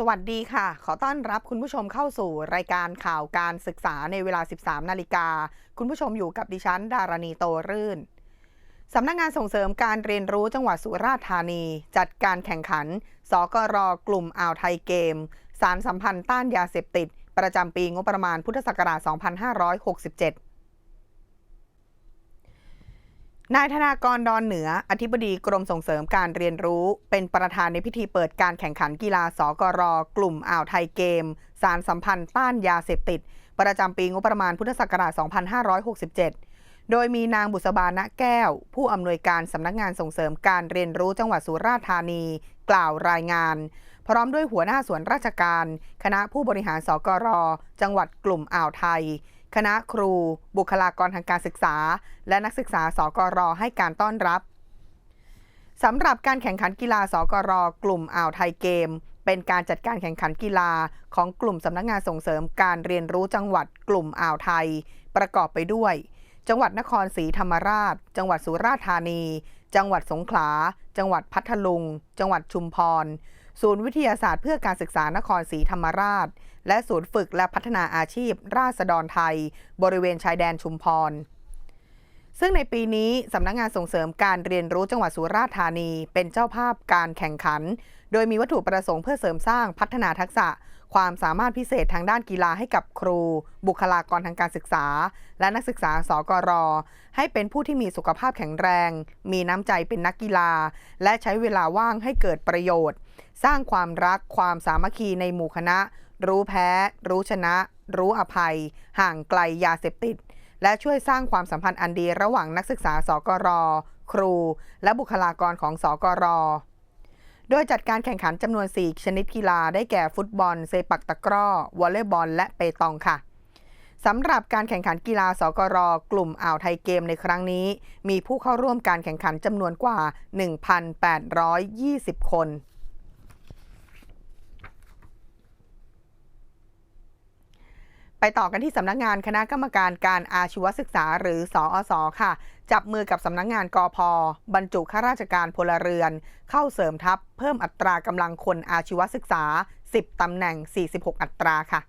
สวัสดีค่ะ ขอต้อนรับคุณผู้ชมเข้าสู่รายการข่าวการศึกษาในเวลา 13 นาฬิกา คุณผู้ชมอยู่กับดิฉัน ดารณีโตรื่น สำนักงานส่งเสริมการเรียนรู้จังหวัดสุราษฎร์ธานี จัดการแข่งขัน สกรกลุ่มอ่าวไทยเกม สารสัมพันธ์ต้านยาเสพติด ประจำปีงบประมาณพุทธศักราช 2567 นายธนากรดอนเหนือ อธิบดีกรมส่งเสริมการเรียนรู้ เป็นประธานในพิธีเปิดการแข่งขันกีฬาสกร กลุ่มอ่าวไทยเกม สารสัมพันธ์ต้านยาเสพติด ประจำปีงบประมาณพุทธศักราช 2567 โดยมีนางบุษบาณแก้ว ผู้อำนวยการสำนักงานส่งเสริมการเรียนรู้จังหวัดสุราษฎร์ธานี กล่าวรายงาน พร้อมด้วยหัวหน้าส่วนราชการ คณะผู้บริหารสกร จังหวัดกลุ่มอ่าวไทย คณะครู บุคลากรทางการศึกษา และนักศึกษาสกรให้การต้อนรับสำหรับการแข่งขันกีฬาสกรกลุ่มอ่าวไทยเกม เป็นการจัดการแข่งขันกีฬาของกลุ่มสำนักงานส่งเสริมการเรียนรู้จังหวัดกลุ่มอ่าวไทย ประกอบไปด้วย จังหวัดนครศรีธรรมราช จังหวัดสุราษฎร์ธานี จังหวัดสงขลา จังหวัดพัทลุง จังหวัดชุมพร ศูนย์วิทยาศาสตร์เพื่อการศึกษานครศรีธรรมราช และศูนย์ฝึกและพัฒนาอาชีพ ราษฎรไทย บริเวณชายแดนชุมพร ซึ่งในปีนี้สำนักงงานส่งเสริมการเรียนรู้จังหวัดสุราษฎร์ธานี เป็นเจ้าภาพการแข่งขัน โดยมีวัตถุประสงค์เพื่อเสริมสร้างพัฒนาทักษะ ความสามารถพิเศษทางด้านกีฬาให้กับครู บุคลากรทางการศึกษา และนักศึกษาสกร ให้เป็นผู้ที่มีสุขภาพแข็งแรง มีน้ำใจเป็นนักกีฬา และใช้เวลาว่างให้เกิดประโยชน์ สร้างความรักความสามัคคีในหมู่คณะ รู้แพ้ รู้ชนะ รู้อภัย ห่างไกลยาเสพติด และช่วยสร้างความสัมพันธ์อันดีระหว่างนักศึกษาสกร ครู และบุคลากรของสกร โดยจัดการแข่งขันจำนวน 4 ชนิดกีฬาได้แก่ฟุตบอล เซปักตะกร้อ วอลเลย์บอล และเปตองค่ะสำหรับการแข่งขันกีฬาสกร กลุ่มอ่าวไทยเกมในครั้งนี้ มีผู้เข้าร่วมการแข่งขันจำนวนกว่า 1,820 คน ไปต่อกันที่สำนักงานคณะกรรมการการอาชีวศึกษาหรือสอสอค่ะ จับมือกับสำนักงานกอพบรรจุข้าราชการพลเรือน เข้าเสริมทัพ เพิ่มอัตรากำลังคนอาชีวศึกษา 10ตำแหน่ง 46 อัตราค่ะ